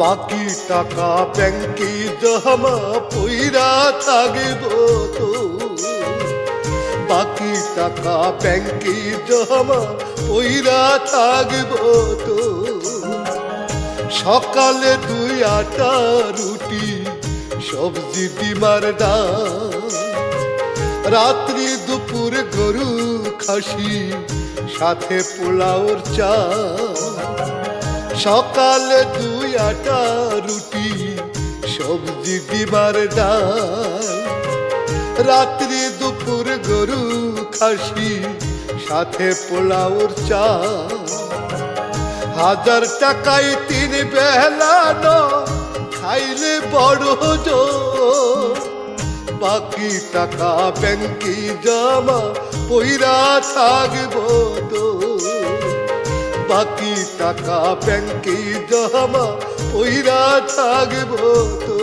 বাকি টাকা ব্যাংকে জমা পইরা থাকব তো। বাকি টাকা ব্যাংকে জমা পইরা থাকব তো। সকালে দুই আটা রুটি, সবজি ডিমার ডাল। রাত্রি দুপুর গরু খাসি, সাথে পোলাওর চা সকালে দুই আটা রুটি, সবজি, ডিমার ডাল। রাত্রি দুপুর গরু খাসি, সাথে পোলাওর চা হাজার টাকায় তিন বেলা খাইলে বড় জোর। বাকি টাকা ব্যাংকে জমা পইরা থাকব তো। বাকি টাকা ব্যাংকে জমা পইরা থাকব তো।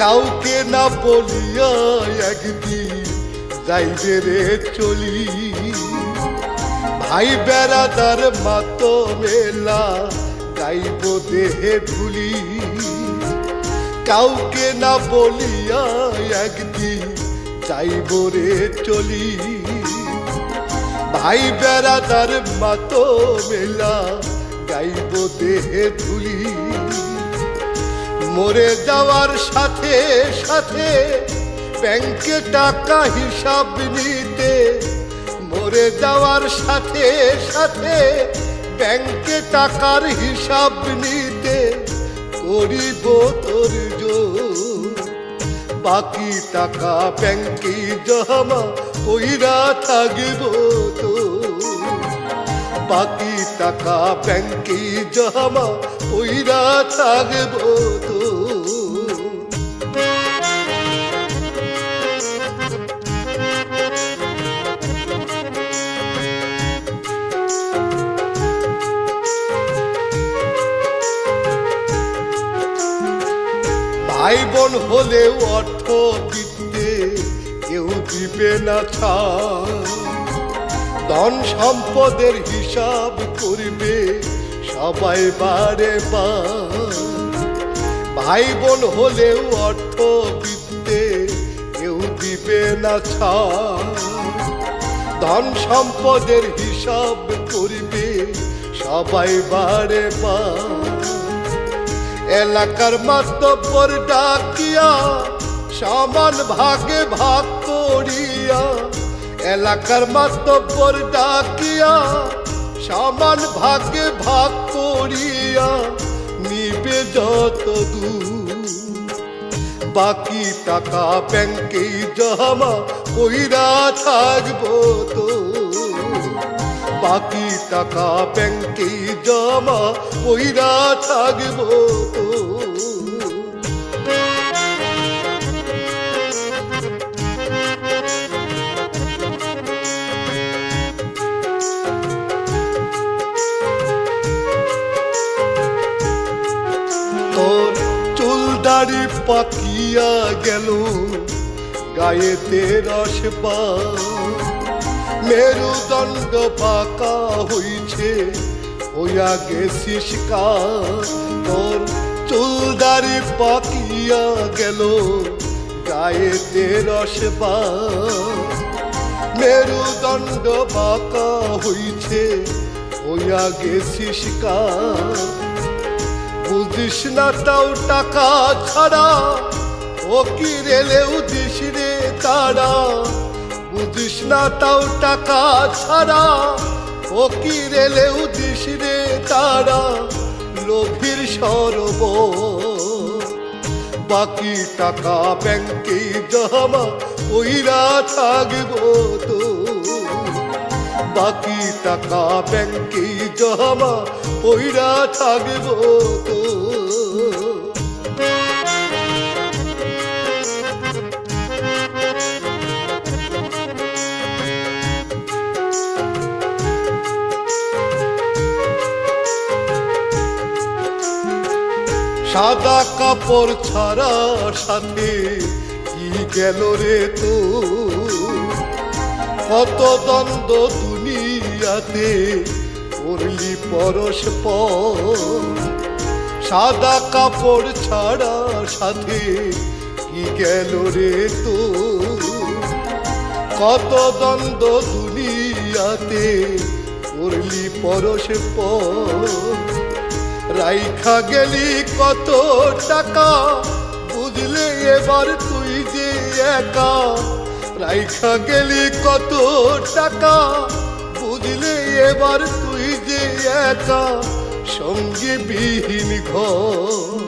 কাউকে না বলিয়া একদিন যাইবে রে চলি। ভাই বেড়াদার মাত মেলা, গাইব দেহে ভুলি কাউকে না বলিয়া একদিন যাইব রে চলি। ভাই বেড়াদার মাত মেলা, গাইব দেহে ধুলি। মরে যাওয়ার সাথে সাথে ব্যাংকে টাকা হিসাব নিতে মরে যাওয়ার সাথে সাথে ব্যাংকে টাকার হিসাব নিতে করিব তোর বাকি টাকা ব্যাংকে জমা কইরা থাকব তো বাকি টাকা ব্যাংকে জমা কইরা থাকব তো ভাই বোন হলেও অর্থ দিতে কেউ দিবে না ধন সম্পদের হিসাব করবে সবাই বারে বার। ভাই বোন হলেও অর্থ দিতে কেউ দিবে না ধন সম্পদের হিসাব করবে সবাই বারে বার। এলাকার মাতব্বর ডাকিয়া, সমান ভাগে ভাগ করিয়া, এলাকার মাতব্বর ডাকিয়া, সমান ভাগে ভাগ করিয়া, নিবে যত বাকি টাকা ব্যাংকে জমা, কইরা থাকব তো। বাকি টাকা ব্যাংকে জমা কইরা থাকব। দাড়ি পাকিয়া গেল গায়েতে রস পা মেরুদণ্ড পাকা হইছে, হইয়া গেছিস তোর চুল দাড়ি পাকিয়া গেল, গায়েতে রস পা মেরুদণ্ড বাঁকা হইছে, হইয়া গেছিস বুঝিস না তাও টাকা ছাড়া, ও কি রেলেও দিস রে তারা? বুঝিস না তাও টাকা ছাড়া। ও কি রেলেও দিস রে তারা, লোভীর সরব বাকি টাকা ব্যাংকে জমা ওইরা থাকব তো। বাকি টাকা ব্যাংকে জমা ওইরা থাকব তো। সাদা কাপড় ছাড়া সাথে, কি গেল রে তো কত দ্বন্দ্ব দুনিয়াতে করলি পরশ সাদা কাপড় ছাড়া সাথে, কি গেল রে তো কত দ্বন্দ্ব দুনিয়াতে করলি পরশ রাইখা গেলি কত টাকা? বুঝলে এবার তুই যে একা। রাইখা গেলি কত টাকা? বুঝলে এবার তুই যে একা। সঙ্গে বিহীন ঘর।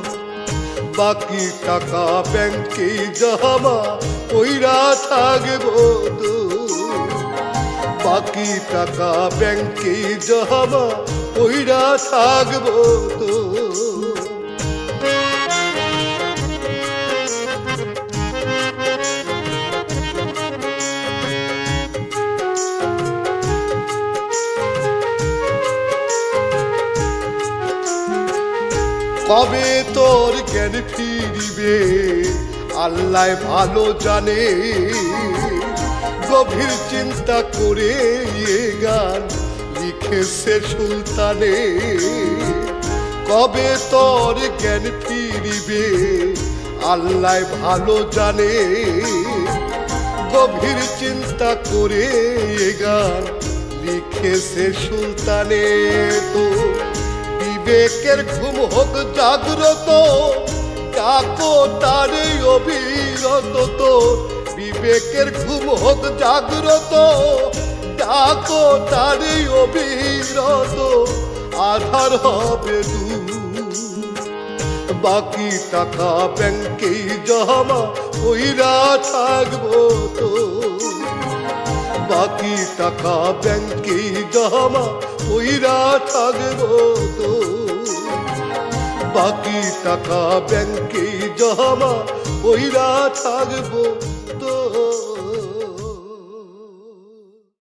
বাকি টাকা ব্যাংকে জমা ওইরা থাকব বাকি টাকা ব্যাংকে জমা ওইরা থাকব তো। কবে তোর জ্ঞান ফিরিবে? আল্লাহ ভালো জানে। গভীর চিন্তা করে গান লিখেছে সুলতানে, কবে তোর জ্ঞান ফিরিবে? আল্লাহ ভালো জানে, গভীর চিন্তা করে গান লিখেছে সুলতানে তো। বিবেকের ঘুম হোক জাগ্রত, ডাকো তারে অবিরত তো। বিবেকের ঘুম হোক জাগ্রত ডাকো তারে অবিরত, আধার হবে দূর। বাকি টাকা ব্যাংকে জমা ওইরা থাকব তো। বাকি টাকা ব্যাংকে জমা ওইরা থাকব তো। বাকি টাকা ব্যাংকে জমা ওইরা থাকব